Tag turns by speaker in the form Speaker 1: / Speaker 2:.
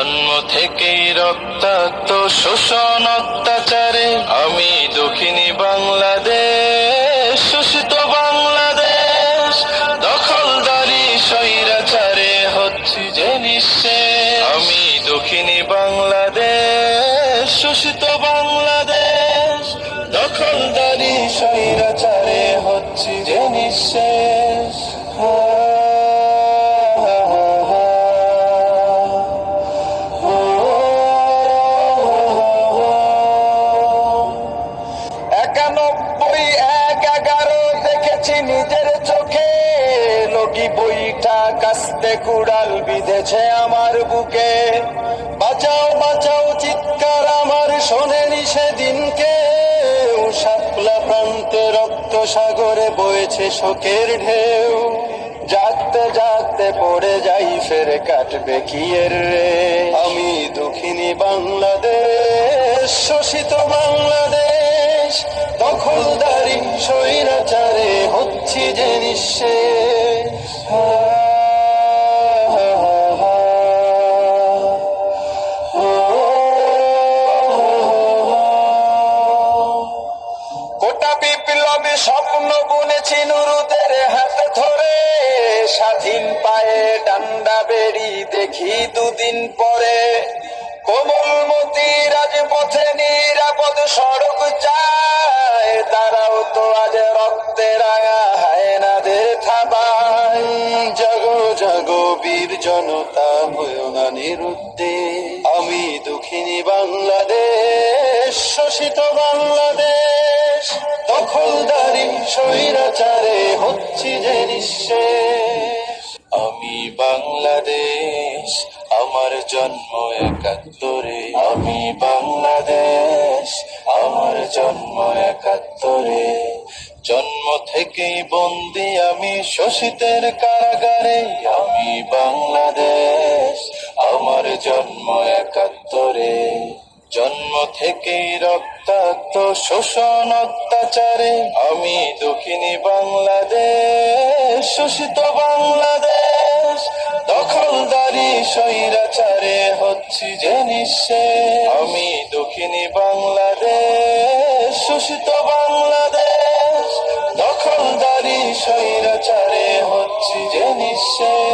Speaker 1: জন্ম থেকেই রক্তাক্ত শোষণ অত্যাচারে। আমি দক্ষিণী বাংলাদেশ শোষিত বাংলাদেশ, দখলদারি স্বৈরাচারে হচ্ছি যে নিঃশেষ। আমি দক্ষিণী বাংলাদেশ শোষিত বাংলাদেশ।
Speaker 2: নিজের চোখে লগি বইটা কাস্তে কুড়াল বিঁধেছে আমার বুকে। বাঁচাও বাঁচাও চিৎকার আমার, শোনেনি সেদিনকে। শাপলা প্রান্তে রক্ত সাগরে বয়েছে শোকের ঢেউ। জাগতে জাগতে পড়ে যাই ফের কাটবে কি এর রে? আমি দক্ষিণী বাংলাদেশ, শোষিত বাংলাদেশ। গোটা বিপ্লবী স্বপ্ন বুনেছি নুরুদের হাতে ধরে। স্বাধীন পায়ে ডান্ডা বেরি দেখি দুদিন পরে। কোমলমতি রাজপথে নিরাপদ সড়ক চায়। তারাও তো আজ রক্তে রাঙা হায়নাদের থাবায়। জাগো জাগো বীর জনতা হয়েও না নিরুদ্দে। আমি দক্ষিণী বাংলাদেশ, শোষিত বাংলাদেশ স্বৈরাচারে হচ্ছি যে নিঃশেষ।
Speaker 1: আমি বাংলাদেশ, আমার জন্ম একাত্তরে। আমি বাংলাদেশ, আমার জন্ম একাত্তরে। জন্ম থেকেই বন্দি আমি শোষিতের কারাগারে। আমি বাংলাদেশ, আমার জন্ম একাত্তরে। জন্ম থেকেই রক্তাক্ত শোষণ অত্যাচারে আমি দক্ষিণী বাংলাদেশ, শোষিত বাংলাদেশ। দখলদারি স্বৈরাচারে হচ্ছি যে নিঃশে আমি দক্ষিণী বাংলাদেশ, শোষিত বাংলাদেশ। দখলদারি স্বৈরাচারে হচ্ছি যে নিঃশে